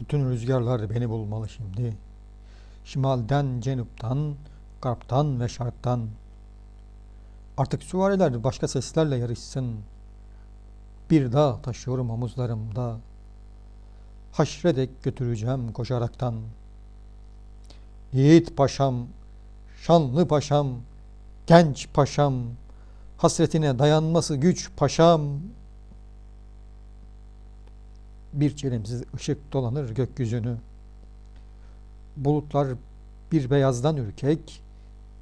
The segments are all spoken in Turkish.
Bütün rüzgarlar beni bulmalı şimdi. Şimalden, cenuptan, garptan ve şarktan. Artık süvariler başka seslerle yarışsın. Bir dağ taşıyorum omuzlarımda. Haşredek götüreceğim koşaraktan. Yiğit paşam, şanlı paşam, genç paşam, hasretine dayanması güç paşam. Bir çelimsiz ışık dolanır gökyüzünü. Bulutlar bir beyazdan ürkek,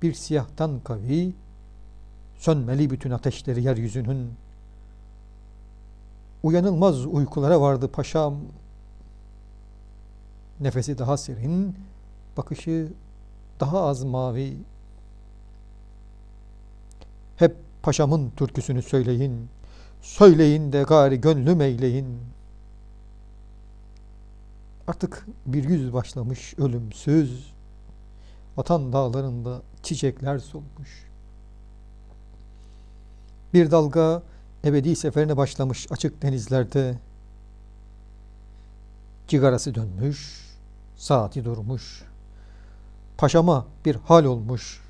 bir siyahtan kavi, sönmeli bütün ateşleri yeryüzünün. Uyanılmaz uykulara vardı paşam. Nefesi daha serin, bakışı daha az mavi. Hep paşamın türküsünü söyleyin, söyleyin de gari gönlüm eyleyin. Artık bir yüz başlamış ölümsüz, vatan dağlarında çiçekler solmuş. Bir dalga ebedi seferine başlamış açık denizlerde. Cigarası dönmüş, saati durmuş. Paşama bir hal olmuş.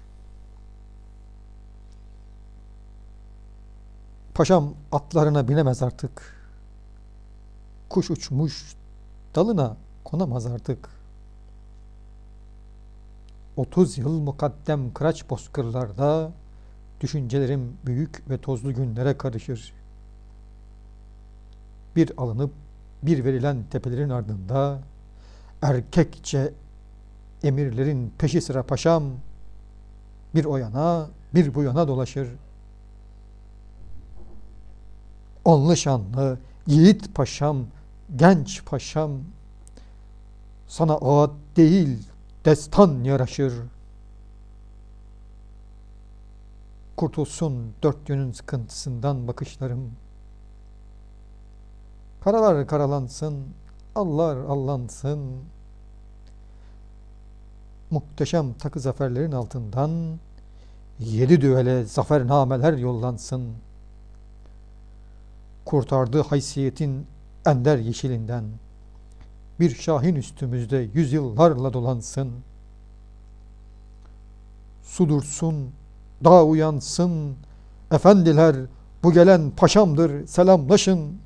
Paşam atlarına binemez artık. Kuş uçmuş, dalına konamaz artık. 30 yıl mukaddem kıraç bozkırlarda düşüncelerim büyük ve tozlu günlere karışır. Bir alınıp bir verilen tepelerin ardında erkekçe emirlerin peşi sıra paşam bir o yana bir bu yana dolaşır. Onlu şanlı yiğit paşam, genç paşam sana ağıt değil destan yaraşır. Kurtulsun dört yönün sıkıntısından bakışlarım. Karalar karalansın, allar allansın. Muhteşem takı zaferlerin altından yedi düvele zafernameler yollansın. Kurtardığı haysiyetin ender yeşilinden bir şahin üstümüzde yüzyıllarla dolansın. Su dursun, dağ uyansın, efendiler bu gelen paşamdır selamlaşın.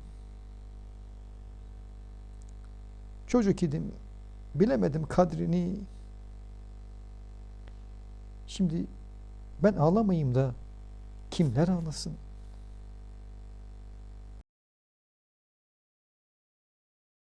Çocuk idim, bilemedim kadrini. Şimdi ben ağlamayayım da kimler ağlasın?